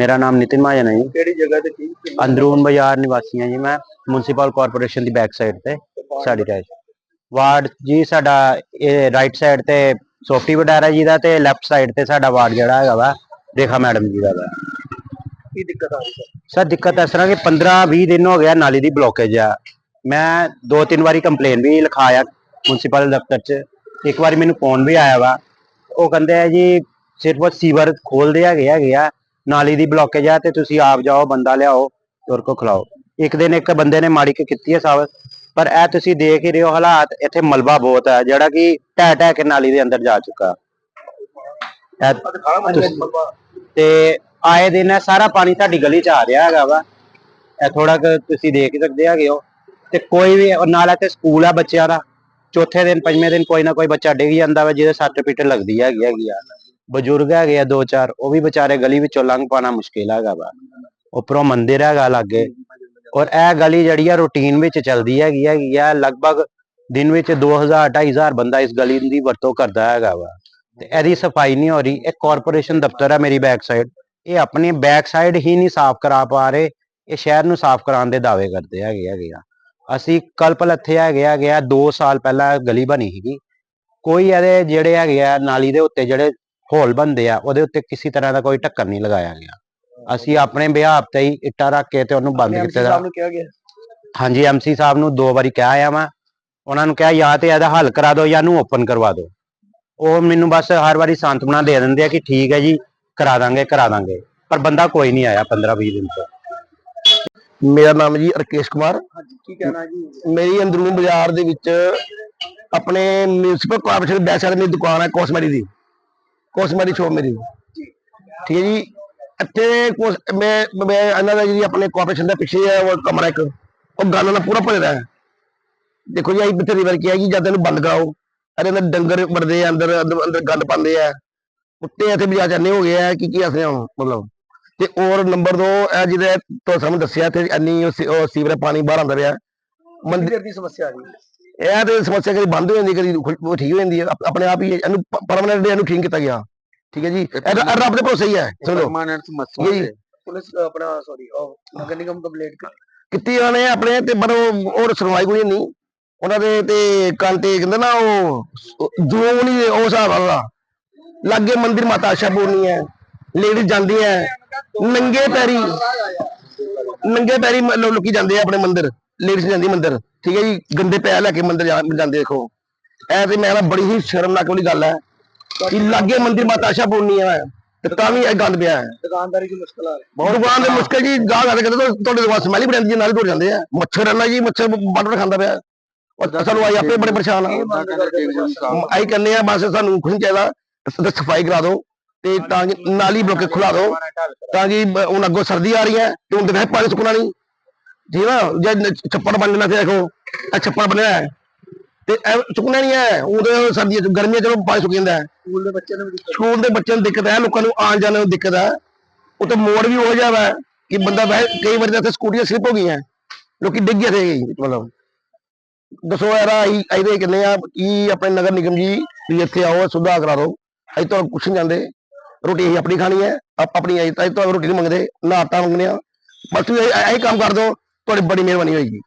ਮੇਰਾ ਨਾਮ ਨਿਤਿਨ ਮਹਾਜਨ ਹੈ ਜੀ। ਕਿਹੜੀ ਜਗ੍ਹਾ ਤੇ ਕੀ ਅੰਦਰੂਨ ਬਾਜ਼ਾਰ ਨਿਵਾਸੀ ਹਾਂ ਜੀ ਮੈਂ ਮੁਨਸਿਪਲ ਕਾਰਪੋਰੇਸ਼ਨ ਦੀ ਬੈਕ ਸਾਈਡ ਤੇ ਸਾਡੀ ਰਾਜ ਵਾਰਡ ਜੀ ਸਾਡਾ ਇਹ ਰਾਈਟ ਸਾਈਡ ਤੇ ਸੋਫੀ ਵਡਾਰਾ ਜੀ ਦਾ ਤੇ ਲੈਫਟ ਸਾਈਡ ਤੇ ਸਾਡਾ ਵਾਰਡ ਜਿਹੜਾ ਹੈਗਾ ਵਾ ਰੇਖਾ ਮੈਡਮ ਜੀ ਦਾ ਵਾ। ਕੀ ਦਿੱਕਤ ਆ ਰਹੀ ਸਰ ਦਿੱਕਤ ਇਸ ਤਰ੍ਹਾਂ ਕਿ 15 20 ਦਿਨ ਹੋ ਗਿਆ ਨਾਲੀ ਦੀ ਬਲੋਕੇਜ ਆ। ਮੈਂ ਦੋ ਤਿੰਨ ਵਾਰੀ ਕੰਪਲੇਨ ਵੀ ਲਿਖਾਇਆ ਮੁਨਸਿਪਲ ਦਫ਼ਤਰ 'ਚ। ਇੱਕ ਵਾਰੀ ਮੈਨੂੰ ਫੋਨ ਵੀ ਆਇਆ ਵਾ। ਉਹ ਕਹਿੰਦੇ ਆ ਜੀ ਸਿਰਫ ਸੀਵਰ ਖੋਲਦੇ ਹੈਗੇ ਹੈਗੇ ਆ। ਨਾਲੀ ਦੀ ਬਲੋਕੇਜ ਹੈ ਤੇ ਤੁਸੀਂ ਆਪ ਜਾਓ, ਬੰਦਾ ਲਿਆਓ, ਤੁਰ ਕੋ ਖਿਲਾਓ। ਇੱਕ ਦਿਨ ਇੱਕ ਬੰਦੇ ਨੇ ਮਾੜੀ ਕੇ ਕੀਤੀ ਹੈ ਸਾਬਤ, ਪਰ ਇਹ ਤੁਸੀਂ ਦੇਖ ਹੀ ਰਹੇ ਹੋ ਹਾਲਾਤ, ਇੱਥੇ ਮਲਬਾ ਬਹੁਤ ਹੈ, ਜਿਹੜਾ ਕਿ ਢਹਿ ਢਹਿ ਕੇ ਨਾਲੀ ਦੇ ਅੰਦਰ ਜਾ ਚੁੱਕਾ। ਤੇ ਆਏ ਦਿਨ ਇਹ ਸਾਰਾ ਪਾਣੀ ਤੁਹਾਡੀ ਗਲੀ ਚ ਆ ਰਿਹਾ ਹੈਗਾ ਵਾ। ਇਹ ਥੋੜਾ ਤੁਸੀਂ ਦੇਖ ਹੀ ਸਕਦੇ ਹੈਗੇ ਹੋ। ਤੇ ਕੋਈ ਵੀ ਔਰ ਨਾਲ ਇੱਥੇ ਸਕੂਲ ਆ ਬੱਚਿਆਂ ਦਾ। ਚੌਥੇ ਦਿਨ, ਪੰਜਵੇਂ ਦਿਨ ਕੋਈ ਨਾ ਕੋਈ ਬੱਚਾ ਡਿੱਗ ਜਾਂਦਾ ਵਾ, ਜਿਹਦੇ ਸੱਟ ਪਿੱਟ ਲੱਗਦੀ ਹੈਗੀ ਹੈਗੀ ਆ। ਬਜ਼ੁਰਗ ਹੈਗੇ ਆ ਦੋ ਚਾਰ, ਉਹ ਵੀ ਵਿਚਾਰੇ ਗਲੀ ਵਿੱਚੋਂ ਲੰਘ ਪਾਣਾ ਮੁਸ਼ਕਿਲ ਹੈਗਾ ਵਾ। ਉੱਪਰੋਂ ਮੰਦਿਰ ਹੈਗਾ ਲਾਗੇ, ਔਰ ਇਹ ਗਲੀ ਜਿਹੜੀ ਆ ਰੂਟੀਨ ਵਿੱਚ ਚੱਲਦੀ ਹੈਗੀ ਹੈਗੀ ਆ, ਲਗਭਗ ਦਿਨ ਵਿੱਚ 2000 2500 ਬੰਦਾ ਇਸ ਗਲੀ ਦੀ ਵਰਤੋਂ ਕਰਦਾ ਹੈਗਾ ਵਾ। ਤੇ ਇਹਦੀ ਸਫ਼ਾਈ ਨਹੀਂ ਹੋ ਰਹੀ, ਇਹ ਕਾਰਪੋਰੇਸ਼ਨ ਦਫ਼ਤਰ ਹੈ ਮੇਰੀ ਬੈਕ ਸਾਈਡ ਇਹ ਆਪਣੀ ਬੈਕ ਸਾਈਡ ਹੀ ਨਹੀਂ ਸਾਫ਼ ਕਰਾ ਪਾ ਰਹੇ, ਇਹ ਸ਼ਹਿਰ ਨੂੰ ਸਾਫ਼ ਕਰਾਉਣ ਦੇ ਦਾਅਵੇ ਕਰਦੇ ਹੈਗੇ ਹੈਗੇ ਆ। ਅਸੀਂ ਕਲਪਲ ਇੱਥੇ ਹੈਗੇ ਹੈਗੇ ਆ 2 ਸਾਲ ਪਹਿਲਾਂ ਗਲੀ ਬਣੀ ਸੀਗੀ। ਕੋਈ ਇਹਦੇ ਜਿਹੜੇ ਹੈਗੇ ਆ ਨਾਲੀ ਦੇ ਉੱਤੇ ਜਿਹੜੇ ਹੋਲ ਬੰਦੇ ਆ ਉਹਦੇ ਉੱਤੇ ਕਿਸੇ ਤਰ੍ਹਾਂ ਦਾ ਕੋਈ ਢੱਕਣ ਨਹੀਂ ਲਗਾਇਆ ਗਿਆ। ਅਸੀਂ ਆਪਣੇ ਵਿਆਹ ਤੇ ਹੀ ਇੱਟਾਂ ਰੱਖ ਕੇ ਤੇ ਉਹਨੂੰ ਬੰਦ ਕੀਤਾ ਦਾ ਨੂੰ ਹਾਂਜੀ ਐਮਸੀ ਸਾਹਿਬ ਨੂੰ ਦੋ ਵਾਰੀ ਕਿਹਾ ਆਇਆ ਮੈਂ ਉਹਨਾਂ ਨੂੰ ਕਿਹਾ ਜਾਂ ਤੇ ਇਹਦਾ ਹੱਲ ਕਰਾ ਦਿਓ ਜਾਂ ਇਹਨੂੰ ਓਪਨ ਕਰਵਾ ਦਿਓ। ਉਹ ਮੈਨੂੰ ਬਸ ਹਰ ਵਾਰੀ ਸਾਂਤਵਨਾ ਦੇ ਦਿੰਦੇ ਆ ਕਿ ਠੀਕ ਹੈ ਜੀ ਕਰਾ ਦਾਂਗੇ ਕਰਾ ਦਾਂਗੇ। ਪਰ ਬੰਦਾ ਕੋਈ ਨਹੀਂ ਆਇਆ 15 20 ਦਿਨ ਤੋਂ। ਮੇਰਾ ਨਾਮ ਜੀ ਰਕੇਸ਼ ਕੁਮਾਰ। ਹਾਂਜੀ ਕੀ ਕਹਿਣਾ ਜੀ? ਮੇਰੀ ਅੰਦਰੂਨੀ ਬਾਜ਼ਾਰ ਦੇ ਵਿੱਚ ਆਪਣੇ ਮਿਊਨਿਸਪਲ ਕਾਰਪੋਰੇਸ਼ਨ ਸਾਈਡ ਮੇਰੀ ਦੁਕਾਨ ਹੈ ਕੋਸਮੈਟਿਕ ਦੀ। ਕੋਸਮੈਟਿਕ ਸ਼ੋਪ ਮੇਰੀ। ਠੀਕ ਹੈ ਜੀ? ਇੱਥੇ ਕੁਛ- ਮੈਂ ਮੈਂ ਇਹਨਾਂ ਦਾ ਜੀ ਆਪਣੇ ਕਾਰਪੋਰੇਸ਼ਨ ਦਾ ਪਿੱਛੇ ਹੈ ਉਹ ਕਮਰਾ ਇੱਕ, ਉਹ ਗੰਨ ਨਾਲ ਪੂਰਾ ਭਰਿਆ ਹੈ ਦੇਖੋ ਜੀ ਅਸੀਂ ਬਥੇਰੀ ਵਾਰ ਕਿਹਾ ਜੀ ਜਦ ਇਹਨੂੰ ਬੰਦ ਕਰਾਓ। ਅਰੇ ਅੰਦਰ ਡੰਗਰ ਵੜਦੇ ਆ, ਅੰਦਰ ਅੰਦਰ ਅੰਦਰ ਗੰਦ ਪਾਉਂਦੇ ਆ। ਕੁੱਤੇ ਇੱਥੇ ਬਾਜ਼ਾਰ ਚੰਨੇ ਹੋ ਗਏ ਆ, ਕੀ ਕੀ ਅਸੀਂ ਮਤਲਬ? ਤੇ ਔਰ ਨੰਬਰ 2 ਇਹ ਜਿਹਦੇ ਤੋਂ ਸਾਨੂੰ ਦੱਸਿਆ ਤੇ ਇੰਨੀ ਉਹ ਸੀ- ਪਾਣੀ ਬਾਹਰ ਆਉਂਦਾ ਰਿਹਾ ਮੰਦਿਰ ਮੰਦਿਰ ਦੀ ਸਮੱਸਿਆ ਆ ਰਹੀ ਹੈ ਇਹ ਤੇ ਸਮੱਸਿਆ ਕਦੀ ਬੰਦ ਹੋ ਜਾਂਦੀ ਕਦੀ ਉਹ ਠੀਕ ਹੋ ਜਾਂਦੀ ਹੈ। ਆਪ- ਆਪਣੇ ਆਪ ਹੀ ਇਹਨੂੰ ਪਰਮਨੈਂਟ ਇਹਨੂੰ ਠੀਕ ਕੀਤਾ ਗਿਆ। ਠੀਕ ਹੈ ਜੀ? ਇਹ ਰੱਬ ਦੇ ਭਰੋਸੇ ਹੀ ਹੈ। ਚਲੋ ਪਰਮਾਨੈਂਟ ਸਮੱਸਿਆ ਜੀ? ਪੁਲਿਸ ਆਪਣਾ ਸੌਰੀ ਨਗਰ ਨਿਗਮ ਕੰਪਲੀਟ ਕੀਤੀ ਉਹਨਾਂ ਆਪਣੇ ਤੇ ਪਰ ਉਹ ਸੁਣਵਾਈ ਕੋਈ ਨਹੀਂ। ਉਹਨਾਂ ਦੇ ਤੇ ਤੇ ਕਹਿੰਦੇ ਨਾ ਉਹ ਜੋ ਨਹੀਂ ਉਹ ਹਿਸਾਬ ਵਾਲਾ। ਲਾਗੇ ਮੰਦਿਰ ਮਾਤਾ ਆਸ਼ਾ ਪੂਰਨੀ ਹੈ। ਲੇਡੀ ਜਾਂਦੀ ਹੈ। ਨੰਗੇ ਪੈਰੀ ਨੰਗੇ ਪੈਰੀ ਲੋਕੀ ਜਾਂਦੇ ਆ ਆਪਣੇ ਮੰਦਿਰ। ਲੇਡੀਜ਼ ਜਾਂਦੀ ਮੰਦਿਰ। ਠੀਕ ਹੈ ਜੀ? ਗੰਦੇ ਪੈਰ ਲੈ ਕੇ ਮੰਦਿਰ ਜਾਂਦੇ ਦੇਖੋ। ਇਹ ਤੇ ਮੈਂ ਨਾ ਬੜੀ ਹੀ ਸ਼ਰਮਨਾਕ ਵਾਲੀ ਗੱਲ ਹੈ ਕਿ ਲਾਗੇ ਮੰਦਿਰ ਮਾਤਾ ਆਸ਼ਾ ਪੂਰਨੀ ਹੈ ਤੇ ਤਾਂ ਵੀ ਇਹ ਗੰਦ ਪਿਆ ਹੈ। ਦੁਕਾਨਦਾਰੀ ਦੀ ਮੁਸ਼ਕਲ ਆ ਰਹੀ ਬਹੁਤ ਦੁਕਾਨ ਦੇ ਮੁਸ਼ਕਲ ਜੀ ਗਾਹ ਗਾ ਕਹਿੰਦੇ ਤੁਹਾਡੇ ਦੁਕਾਨ ਸਮੈਲ ਹੀ ਹੈ ਨਾਲ ਹੀ ਜਾਂਦੇ ਆ। ਮੱਛਰ ਰਹਿਣਾ ਜੀ ਮੱਛਰ ਵੱਢ ਖਾਂਦਾ ਪਿਆ। ਔਰ ਸਾਨੂੰ ਆਈ ਆਪੇ ਬੜੇ ਪਰੇਸ਼ਾਨ ਆ। ਕਰਦੇ ਆਈ ਕਹਿੰਦੇ ਆ ਬਸ ਸਾਨੂੰ ਕੁਝ ਨਹੀਂ ਚਾਹੀਦਾ। ਤੇ ਸਫ਼ਾਈ ਕਰਾ ਦਿਓ ਤੇ ਤਾਂ ਕਿ ਨਾਲੀ ਬਲੋਕੇ ਖੁਲਾ ਦਿਓ। ਤਾਂ ਕਿ ਹੁਣ ਅੱਗੋਂ ਸਰਦੀ ਆ ਰਹੀ ਹੈ ਤੇ ਹੁਣ ਤੇ ਵੈਸੇ ਪਾਣੀ ਸੁੱਕਣਾ ਨਹੀਂ। ਠੀਕ ਨਾ? ਜੇ ਛੱਪੜ ਬਣ ਜਾਣਾ ਤੇ ਦੇਖੋ ਇਹ ਛੱਪੜ ਬਣਿਆ ਹੈ। ਤੇ ਇਹ ਸੁੱਕਣਾ ਨਹੀਂ ਹੈ। ਉਹਦੇ ਸਰਦੀਆਂ ਚ ਗਰਮੀਆਂ ਚ ਪਾਣੀ ਸੁੱਕ ਜਾਂਦਾ ਹੈ। ਸਕੂਲ ਦੇ ਬੱਚਿਆਂ ਨੂੰ ਸਕੂਲ ਦੇ ਬੱਚਿਆਂ ਨੂੰ ਦਿੱਕਤ ਹੈ ਲੋਕਾਂ ਨੂੰ ਆਉਣ ਜਾਣ ਨੂੰ ਦਿੱਕਤ ਹੈ। ਉਹ ਤਾਂ ਮੋੜ ਵੀ ਹੋ ਜਾਵਾ ਕਿ ਬੰਦਾ ਵੈਸੇ ਕਈ ਵਾਰੀ ਤਾਂ ਸਕੂਟੀਆਂ ਸਲਿੱਪ ਹੋ ਗਈਆਂ। ਲੋਕੀ ਡਿੱਗ ਗਏ ਥੇ ਮਤਲਬ। ਦੱਸੋ ਯਾਰ ਅਸੀਂ ਇਹਦੇ ਕਹਿੰਦੇ ਆ? ਕੀ ਆਪਣੇ ਨਗਰ ਨਿਗਮ ਜੀ ਵੀ ਇੱਥੇ ਆਓ ਸੁਧਾਰ ਕਰਾ ਦਿਓ। ਅਸੀਂ ਤਾਂ ਕੁਛ ਨਹੀਂ ਜਾਂਦੇ ਰੋਟੀ ਅਸੀਂ ਆਪਣੀ ਖਾਣੀ ਹੈ। ਆਪ ਆਪਣੀ ਅਸੀਂ ਤਾਂ ਰੋਟੀ ਨਹੀਂ ਮੰਗਦੇ ਨਾ ਆਟਾ ਮੰਗਦੇ ਆ ਬਸ ਤੁਸੀਂ ਇਹ ਇਹ ਕੰਮ ਕਰ ਦਿਓ। ਤੁਹਾਡੀ ਬੜੀ ਮਿਹਰਬਾਨੀ ਹੋਏਗੀ